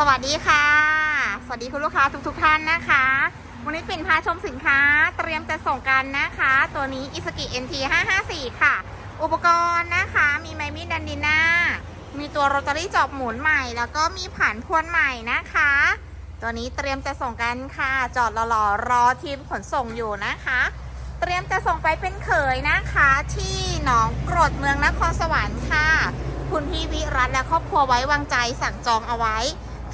สวัสดีค่ะ สวัสดีคุณลูกค้าทุกๆทท่านนะคะ วันนี้ปิ่นพาชมสินค้าเตรียมจะส่งกันนะคะ ตัวนี้ i s u k i NT 554ค่ะ อุปกรณ์นะคะ มีไมมีดดันดิน่า มีตัวโรตารี่จอบหมุนใหม่ แล้วก็มีผ่านพวนใหม่นะคะ ตัวนี้เตรียมจะส่งกันค่ะ จอดหล่อๆรอทีมขนส่งอยู่นะคะ เตรียมจะส่งไปเป็นเขยนะคะ ที่หนองกรดเมืองนครสวรรค์ค่ะ คุณพี่วิรัตและครอบครัวไว้วางใจสั่งจองเอาไว้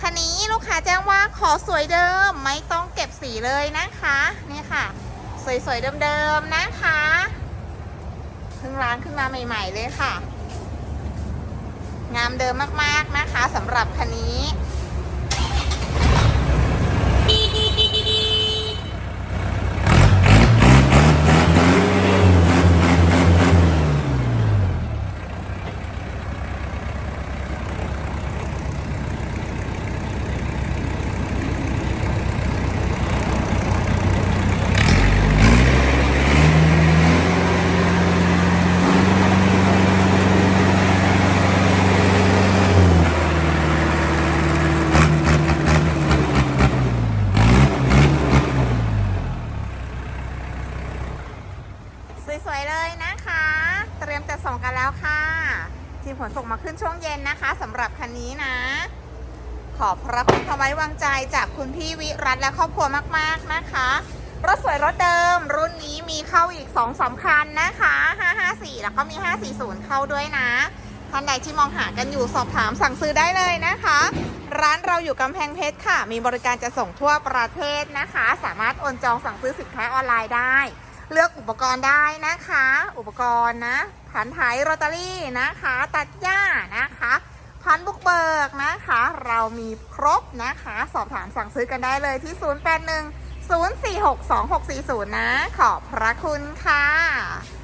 คันนี้ลูกค้าแจ้งว่าขอสวยเดิมไม่ต้องเก็บสีเลยนะคะนี่ค่ะ สวยๆเดิมๆนะคะเพิ่งร้านขึ้นมาใหม่ ๆเลยค่ะ งามเดิมมากๆนะคะสำหรับคันนี้ สวยๆเลยนะคะ เตรียมจะส่งกันแล้วค่ะ ทีมขนส่งมาขึ้นช่วงเย็นนะคะสำหรับคันนี้นะ ขอบพระคุณความไว้วางใจจากคุณพี่วิรัตและครอบครัวมากๆนะคะ รถสวยรถเดิม รุ่นนี้มีเข้าอีก2อสาคันนะคะ 554 แล้วก็มี 540 เข้าด้วยนะท่านใดที่มองหากันอยู่สอบถามสั่งซื้อได้เลยนะคะ ร้านเราอยู่กำแพงเพชรค่ะ มีบริการจะส่งทั่วประเทศนะคะ สามารถโอนจองสั่งซื้อสินค้าออนไลน์ได้ เลือกอุปกรณ์ได้นะคะ อุปกรณ์นะผันไถโรตารี่นะคะ ตัดหญ้านะคะพันบุกเบิกนะคะ เรามีครบนะคะ สอบถามสั่งซื้อกันได้เลยที่ 081 046 2640 นะ ขอบพระคุณค่ะ